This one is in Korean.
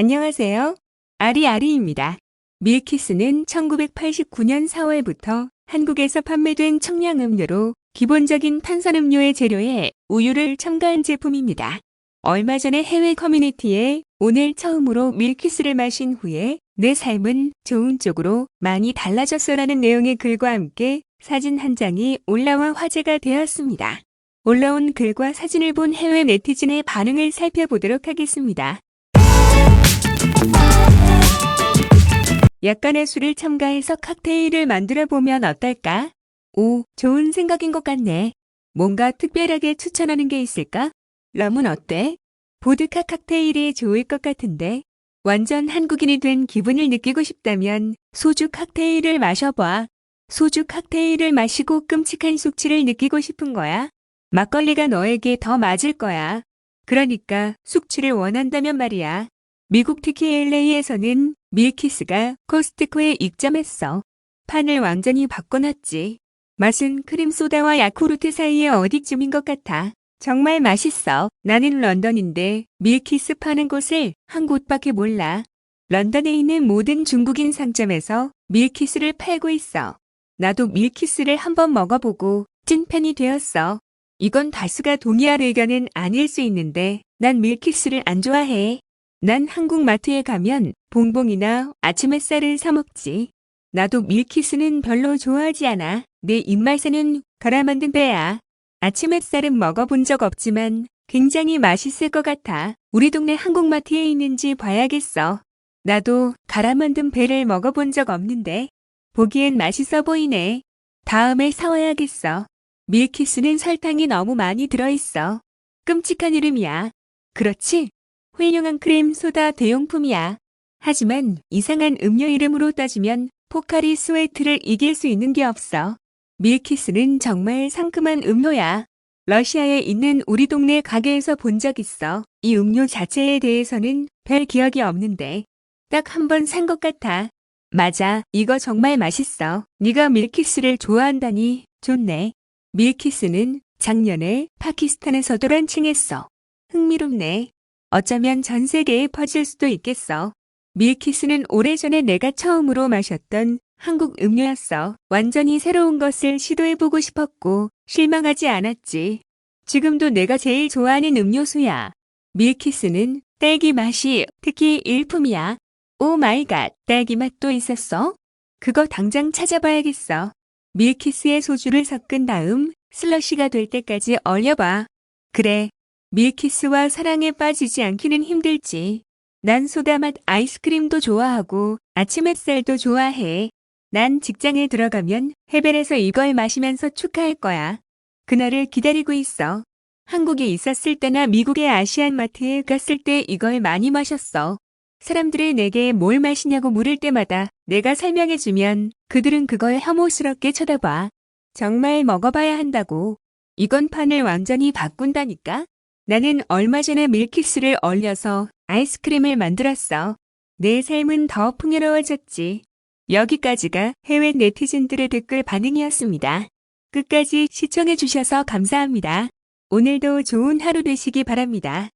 안녕하세요. 아리아리입니다. 밀키스는 1989년 4월부터 한국에서 판매된 청량음료로 기본적인 탄산음료의 재료에 우유를 첨가한 제품입니다. 얼마 전에 해외 커뮤니티에 오늘 처음으로 밀키스를 마신 후에 내 삶은 좋은 쪽으로 많이 달라졌어라는 내용의 글과 함께 사진 한 장이 올라와 화제가 되었습니다. 올라온 글과 사진을 본 해외 네티즌의 반응을 살펴보도록 하겠습니다. 약간의 술을 첨가해서 칵테일을 만들어 보면 어떨까? 오, 좋은 생각인 것 같네. 뭔가 특별하게 추천하는 게 있을까? 럼은 어때? 보드카 칵테일이 좋을 것 같은데. 완전 한국인이 된 기분을 느끼고 싶다면 소주 칵테일을 마셔봐. 소주 칵테일을 마시고 끔찍한 숙취를 느끼고 싶은 거야? 막걸리가 너에게 더 맞을 거야. 그러니까 숙취를 원한다면 말이야. 미국 특히 LA에서는 밀키스가 코스트코에 입점했어. 판을 완전히 바꿔놨지. 맛은 크림소다와 야쿠르트 사이에 어디쯤인 것 같아. 정말 맛있어. 나는 런던인데 밀키스 파는 곳을 한 곳밖에 몰라. 런던에 있는 모든 중국인 상점에서 밀키스를 팔고 있어. 나도 밀키스를 한번 먹어보고 찐팬이 되었어. 이건 다수가 동의할 의견은 아닐 수 있는데 난 밀키스를 안 좋아해. 난 한국 마트에 가면 봉봉이나 아침 햇살을 사 먹지. 나도 밀키스는 별로 좋아하지 않아. 내 입맛에는 갈아 만든 배야. 아침 햇살은 먹어본 적 없지만 굉장히 맛있을 것 같아. 우리 동네 한국 마트에 있는지 봐야겠어. 나도 갈아 만든 배를 먹어본 적 없는데 보기엔 맛있어 보이네. 다음에 사와야겠어. 밀키스는 설탕이 너무 많이 들어있어. 끔찍한 이름이야. 그렇지? 훌륭한 크림 소다 대용품이야. 하지만 이상한 음료 이름으로 따지면 포카리 스웨트를 이길 수 있는 게 없어. 밀키스는 정말 상큼한 음료야. 러시아에 있는 우리 동네 가게에서 본 적 있어. 이 음료 자체에 대해서는 별 기억이 없는데 딱 한 번 산 것 같아. 맞아, 이거 정말 맛있어. 네가 밀키스를 좋아한다니 좋네. 밀키스는 작년에 파키스탄에서도 런칭했어. 흥미롭네. 어쩌면 전 세계에 퍼질 수도 있겠어. 밀키스는 오래전에 내가 처음으로 마셨던 한국 음료였어. 완전히 새로운 것을 시도해보고 싶었고 실망하지 않았지. 지금도 내가 제일 좋아하는 음료수야. 밀키스는 딸기 맛이 특히 일품이야. 오 마이 갓, 딸기 맛도 있었어? 그거 당장 찾아봐야겠어. 밀키스에 소주를 섞은 다음 슬러시가 될 때까지 얼려봐. 그래, 밀키스와 사랑에 빠지지 않기는 힘들지. 난 소다 맛 아이스크림도 좋아하고 아침 햇살도 좋아해. 난 직장에 들어가면 해변에서 이걸 마시면서 축하할 거야. 그날을 기다리고 있어. 한국에 있었을 때나 미국의 아시안 마트에 갔을 때 이걸 많이 마셨어. 사람들이 내게 뭘 마시냐고 물을 때마다 내가 설명해주면 그들은 그걸 혐오스럽게 쳐다봐. 정말 먹어봐야 한다고. 이건 판을 완전히 바꾼다니까? 나는 얼마 전에 밀키스를 얼려서 아이스크림을 만들었어. 내 삶은 더 풍요로워졌지. 여기까지가 해외 네티즌들의 댓글 반응이었습니다. 끝까지 시청해주셔서 감사합니다. 오늘도 좋은 하루 되시기 바랍니다.